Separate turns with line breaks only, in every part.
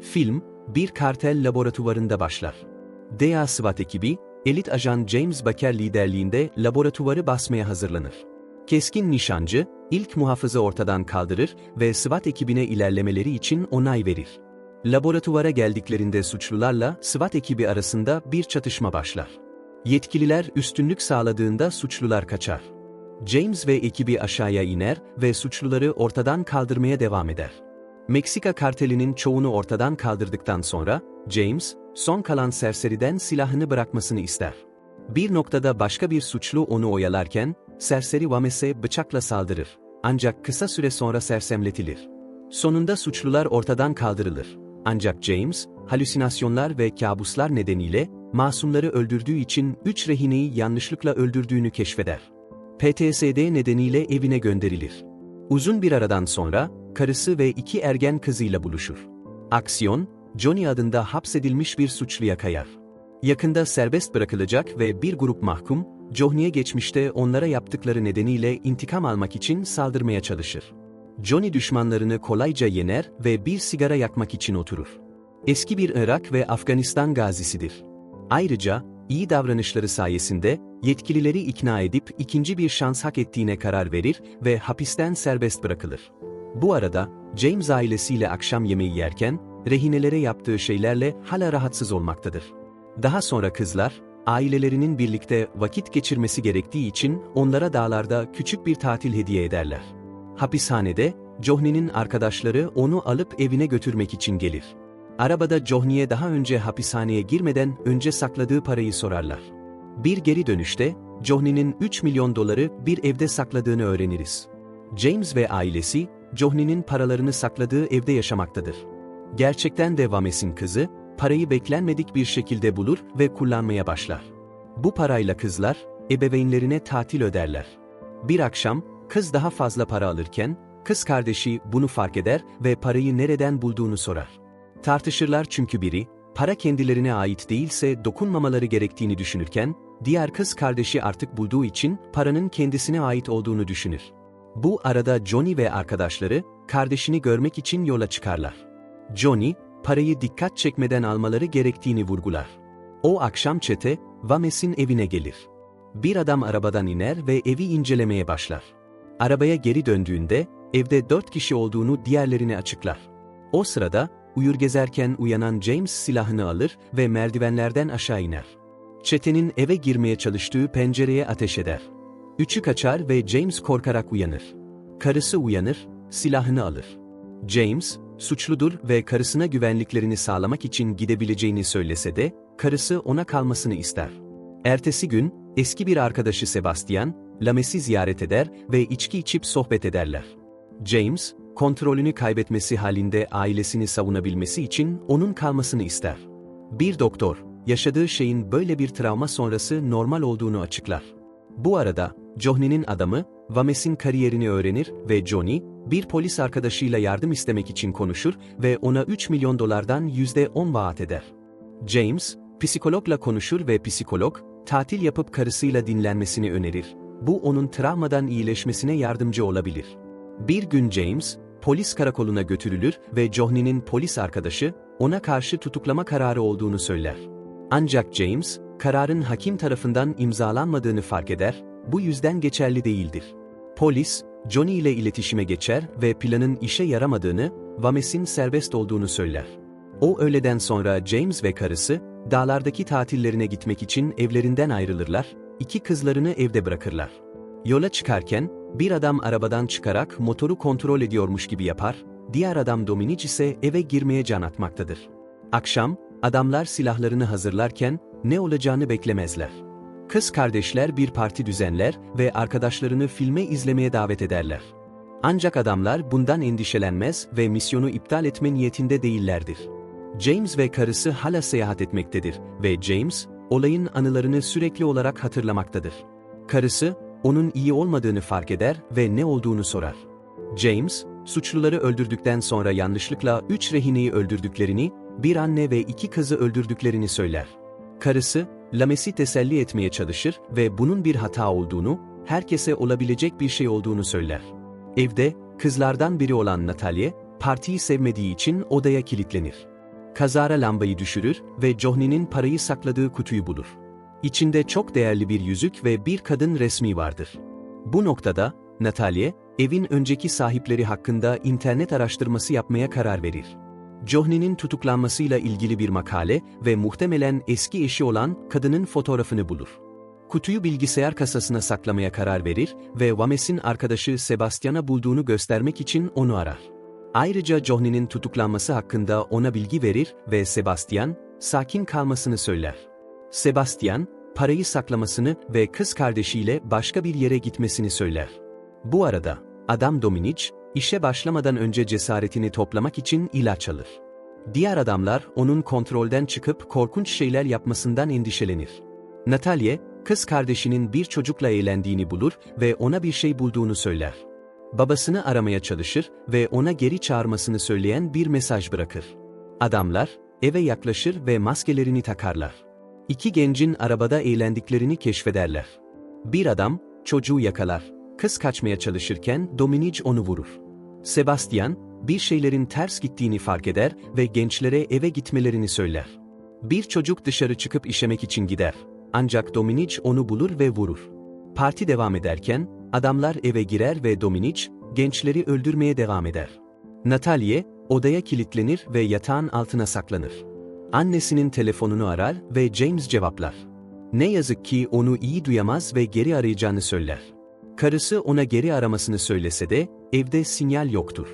Film, bir kartel laboratuvarında başlar. DEA SWAT ekibi, elit ajan James Baker liderliğinde laboratuvarı basmaya hazırlanır. Keskin nişancı, ilk muhafızı ortadan kaldırır ve SWAT ekibine ilerlemeleri için onay verir. Laboratuvara geldiklerinde suçlularla SWAT ekibi arasında bir çatışma başlar. Yetkililer üstünlük sağladığında suçlular kaçar. James ve ekibi aşağıya iner ve suçluları ortadan kaldırmaya devam eder. Meksika kartelinin çoğunu ortadan kaldırdıktan sonra, James, son kalan serseriden silahını bırakmasını ister. Bir noktada başka bir suçlu onu oyalarken, serseri Vames'e bıçakla saldırır. Ancak kısa süre sonra sersemletilir. Sonunda suçlular ortadan kaldırılır. Ancak James, halüsinasyonlar ve kabuslar nedeniyle, masumları öldürdüğü için üç rehineyi yanlışlıkla öldürdüğünü keşfeder. PTSD nedeniyle evine gönderilir. Uzun bir aradan sonra, karısı ve iki ergen kızıyla buluşur. Aksiyon, Johnny adında hapsedilmiş bir suçluya kayar. Yakında serbest bırakılacak ve bir grup mahkum, Johnny'ye geçmişte onlara yaptıkları nedeniyle intikam almak için saldırmaya çalışır. Johnny düşmanlarını kolayca yener ve bir sigara yakmak için oturur. Eski bir Irak ve Afganistan gazisidir. Ayrıca, iyi davranışları sayesinde, yetkilileri ikna edip ikinci bir şans hak ettiğine karar verir ve hapisten serbest bırakılır. Bu arada, James ailesiyle akşam yemeği yerken, rehinelere yaptığı şeylerle hala rahatsız olmaktadır. Daha sonra kızlar, ailelerinin birlikte vakit geçirmesi gerektiği için onlara dağlarda küçük bir tatil hediye ederler. Hapishanede, Johnny'nin arkadaşları onu alıp evine götürmek için gelir. Arabada Johnny'ye daha önce hapishaneye girmeden önce sakladığı parayı sorarlar. Bir geri dönüşte, Johnny'nin 3 milyon doları bir evde sakladığını öğreniriz. James ve ailesi, Johnny'nin paralarını sakladığı evde yaşamaktadır. Gerçekten de Vames'in kızı, parayı beklenmedik bir şekilde bulur ve kullanmaya başlar. Bu parayla kızlar, ebeveynlerine tatil öderler. Bir akşam, kız daha fazla para alırken, kız kardeşi bunu fark eder ve parayı nereden bulduğunu sorar. Tartışırlar çünkü biri, para kendilerine ait değilse dokunmamaları gerektiğini düşünürken, diğer kız kardeşi artık bulduğu için paranın kendisine ait olduğunu düşünür. Bu arada Johnny ve arkadaşları, kardeşini görmek için yola çıkarlar. Johnny, parayı dikkat çekmeden almaları gerektiğini vurgular. O akşam çete, Vames'in evine gelir. Bir adam arabadan iner ve evi incelemeye başlar. Arabaya geri döndüğünde, evde dört kişi olduğunu diğerlerine açıklar. O sırada, uyur gezerken uyanan James silahını alır ve merdivenlerden aşağı iner. Çetenin eve girmeye çalıştığı pencereye ateş eder. Üçü kaçar ve James korkarak uyanır. Karısı uyanır, silahını alır. James, suçludur ve karısına güvenliklerini sağlamak için gidebileceğini söylese de, karısı ona kalmasını ister. Ertesi gün, eski bir arkadaşı Sebastian, Lames'i ziyaret eder ve içki içip sohbet ederler. James, kontrolünü kaybetmesi halinde ailesini savunabilmesi için onun kalmasını ister. Bir doktor, yaşadığı şeyin böyle bir travma sonrası normal olduğunu açıklar. Bu arada, Johnny'nin adamı, Vames'in kariyerini öğrenir ve Johnny, bir polis arkadaşıyla yardım istemek için konuşur ve ona 3 milyon dolardan %10 vaat eder. James, psikologla konuşur ve psikolog, tatil yapıp karısıyla dinlenmesini önerir. Bu onun travmadan iyileşmesine yardımcı olabilir. Bir gün James, polis karakoluna götürülür ve Johnny'nin polis arkadaşı, ona karşı tutuklama kararı olduğunu söyler. Ancak James, kararın hakim tarafından imzalanmadığını fark eder, bu yüzden geçerli değildir. Polis, Johnny ile iletişime geçer ve planın işe yaramadığını, Vames'in serbest olduğunu söyler. O öğleden sonra James ve karısı, dağlardaki tatillerine gitmek için evlerinden ayrılırlar, iki kızlarını evde bırakırlar. Yola çıkarken, bir adam arabadan çıkarak motoru kontrol ediyormuş gibi yapar, diğer adam Dominic ise eve girmeye can atmaktadır. Akşam, adamlar silahlarını hazırlarken, ne olacağını beklemezler. Kız kardeşler bir parti düzenler ve arkadaşlarını filme izlemeye davet ederler. Ancak adamlar bundan endişelenmez ve misyonu iptal etme niyetinde değillerdir. James ve karısı hala seyahat etmektedir ve James, olayın anılarını sürekli olarak hatırlamaktadır. Karısı, onun iyi olmadığını fark eder ve ne olduğunu sorar. James, suçluları öldürdükten sonra yanlışlıkla üç rehineyi öldürdüklerini, bir anne ve iki kızı öldürdüklerini söyler. Karısı, Lames'i teselli etmeye çalışır ve bunun bir hata olduğunu, herkese olabilecek bir şey olduğunu söyler. Evde, kızlardan biri olan Natalie, partiyi sevmediği için odaya kilitlenir. kazara lambayı düşürür ve Johnny'nin parayı sakladığı kutuyu bulur. İçinde çok değerli bir yüzük ve bir kadın resmi vardır. Bu noktada, Natalie, evin önceki sahipleri hakkında internet araştırması yapmaya karar verir. Johnny'nin tutuklanmasıyla ilgili bir makale ve muhtemelen eski eşi olan kadının fotoğrafını bulur. Kutuyu bilgisayar kasasına saklamaya karar verir ve Wames'in arkadaşı Sebastian'a bulduğunu göstermek için onu arar. Ayrıca Johnny'nin tutuklanması hakkında ona bilgi verir ve Sebastian, sakin kalmasını söyler. Sebastian, parayı saklamasını ve kız kardeşiyle başka bir yere gitmesini söyler. Bu arada, adam Dominic, işe başlamadan önce cesaretini toplamak için ilaç alır. Diğer adamlar onun kontrolden çıkıp korkunç şeyler yapmasından endişelenir. Natalie, kız kardeşinin bir çocukla eğlendiğini bulur ve ona bir şey bulduğunu söyler. Babasını aramaya çalışır ve ona geri çağırmasını söyleyen bir mesaj bırakır. Adamlar, eve yaklaşır ve maskelerini takarlar. İki gencin arabada eğlendiklerini keşfederler. Bir adam, çocuğu yakalar. Kız kaçmaya çalışırken Dominic onu vurur. Sebastian, bir şeylerin ters gittiğini fark eder ve gençlere eve gitmelerini söyler. Bir çocuk dışarı çıkıp işemek için gider. Ancak Dominic onu bulur ve vurur. Parti devam ederken, adamlar eve girer ve Dominic, gençleri öldürmeye devam eder. Natalie, odaya kilitlenir ve yatağın altına saklanır. Annesinin telefonunu arar ve James cevaplar. Ne yazık ki onu iyi duyamaz ve geri arayacağını söyler. Karısı ona geri aramasını söylese de, evde sinyal yoktur.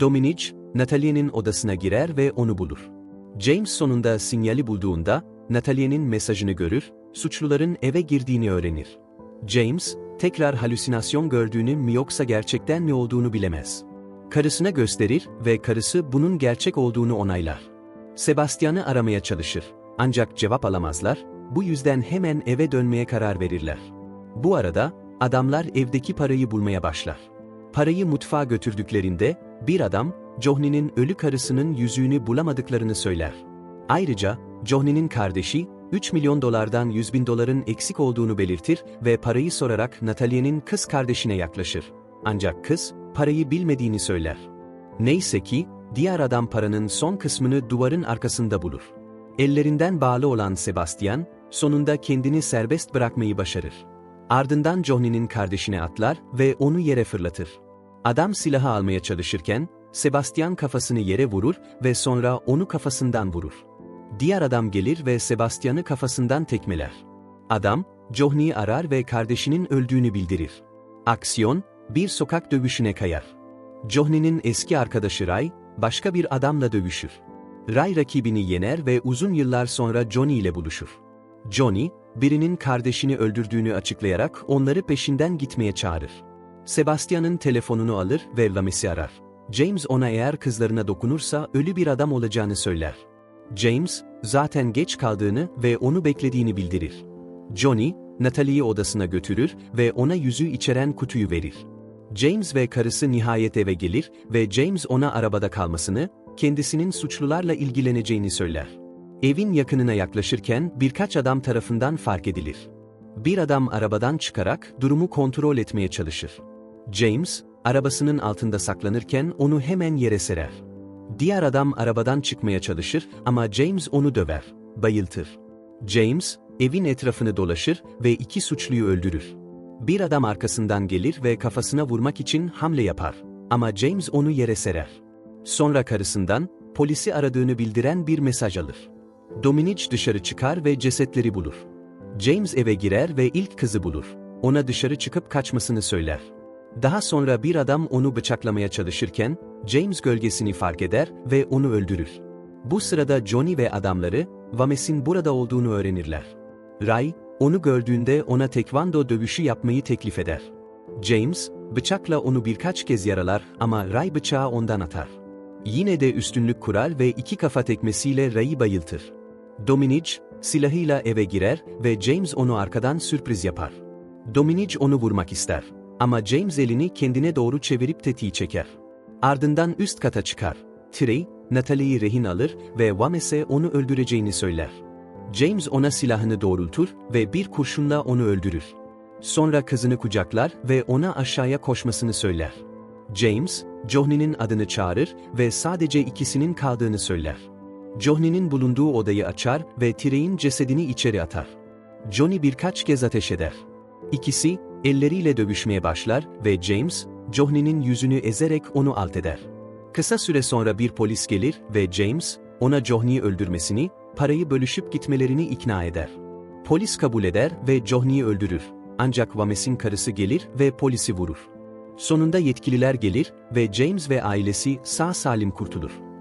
Dominic, Natalie'nin odasına girer ve onu bulur. James sonunda sinyali bulduğunda, Natalie'nin mesajını görür, suçluların eve girdiğini öğrenir. James, tekrar halüsinasyon gördüğünü mü yoksa gerçekten mi olduğunu bilemez. Karısına gösterir ve karısı bunun gerçek olduğunu onaylar. Sebastian'ı aramaya çalışır. Ancak cevap alamazlar, bu yüzden hemen eve dönmeye karar verirler. Bu arada, adamlar evdeki parayı bulmaya başlar. Parayı mutfağa götürdüklerinde, bir adam, Johnny'nin ölü karısının yüzüğünü bulamadıklarını söyler. Ayrıca, Johnny'nin kardeşi, 3 milyon dolardan 100 bin doların eksik olduğunu belirtir ve parayı sorarak Natalie'nin kız kardeşine yaklaşır. Ancak kız, parayı bilmediğini söyler. Neyse ki, diğer adam paranın son kısmını duvarın arkasında bulur. Ellerinden bağlı olan Sebastian, sonunda kendini serbest bırakmayı başarır. Ardından Johnny'nin kardeşine atlar ve onu yere fırlatır. Adam silahı almaya çalışırken, Sebastian kafasını yere vurur ve sonra onu kafasından vurur. Diğer adam gelir ve Sebastian'ı kafasından tekmeler. Adam, Johnny'yi arar ve kardeşinin öldüğünü bildirir. Aksiyon, bir sokak dövüşüne kayar. Johnny'nin eski arkadaşı Ray, başka bir adamla dövüşür. Ray rakibini yener ve uzun yıllar sonra Johnny ile buluşur. Johnny, birinin kardeşini öldürdüğünü açıklayarak onları peşinden gitmeye çağırır. Sebastian'ın telefonunu alır ve Lames'i arar. James ona eğer kızlarına dokunursa ölü bir adam olacağını söyler. James, zaten geç kaldığını ve onu beklediğini bildirir. Johnny, Natalie'yi odasına götürür ve ona yüzüğü içeren kutuyu verir. James ve karısı nihayet eve gelir ve James ona arabada kalmasını, kendisinin suçlularla ilgileneceğini söyler. Evin yakınına yaklaşırken birkaç adam tarafından fark edilir. Bir adam arabadan çıkarak durumu kontrol etmeye çalışır. James, arabasının altında saklanırken onu hemen yere serer. Diğer adam arabadan çıkmaya çalışır ama James onu döver, bayıltır. James, evin etrafını dolaşır ve iki suçluyu öldürür. Bir adam arkasından gelir ve kafasına vurmak için hamle yapar. Ama James onu yere serer. Sonra karısından, polisi aradığını bildiren bir mesaj alır. Dominic dışarı çıkar ve cesetleri bulur. James eve girer ve ilk kızı bulur. Ona dışarı çıkıp kaçmasını söyler. Daha sonra bir adam onu bıçaklamaya çalışırken, James gölgesini fark eder ve onu öldürür. Bu sırada Johnny ve adamları, Vames'in burada olduğunu öğrenirler. Ray, onu gördüğünde ona tekvando dövüşü yapmayı teklif eder. James, bıçakla onu birkaç kez yaralar ama Ray bıçağı ondan atar. Yine de üstünlük kurar ve iki kafa tekmesiyle Ray'ı bayıltır. Dominic, silahıyla eve girer ve James onu arkadan sürpriz yapar. Dominic onu vurmak ister. Ama James elini kendine doğru çevirip tetiği çeker. Ardından üst kata çıkar. Trey, Natalie'yi rehin alır ve Wames'e onu öldüreceğini söyler. James ona silahını doğrultur ve bir kurşunla onu öldürür. Sonra kızını kucaklar ve ona aşağıya koşmasını söyler. James, Johnny'nin adını çağırır ve sadece ikisinin kaldığını söyler. Johnny'nin bulunduğu odayı açar ve Trey'in cesedini içeri atar. Johnny birkaç kez ateş eder. İkisi, elleriyle dövüşmeye başlar ve James, Johnny'nin yüzünü ezerek onu alt eder. Kısa süre sonra bir polis gelir ve James, ona Johnny'yi öldürmesini, parayı bölüşüp gitmelerini ikna eder. Polis kabul eder ve Johnny'yi öldürür. Ancak Vames'in karısı gelir ve polisi vurur. Sonunda yetkililer gelir ve James ve ailesi sağ salim kurtulur.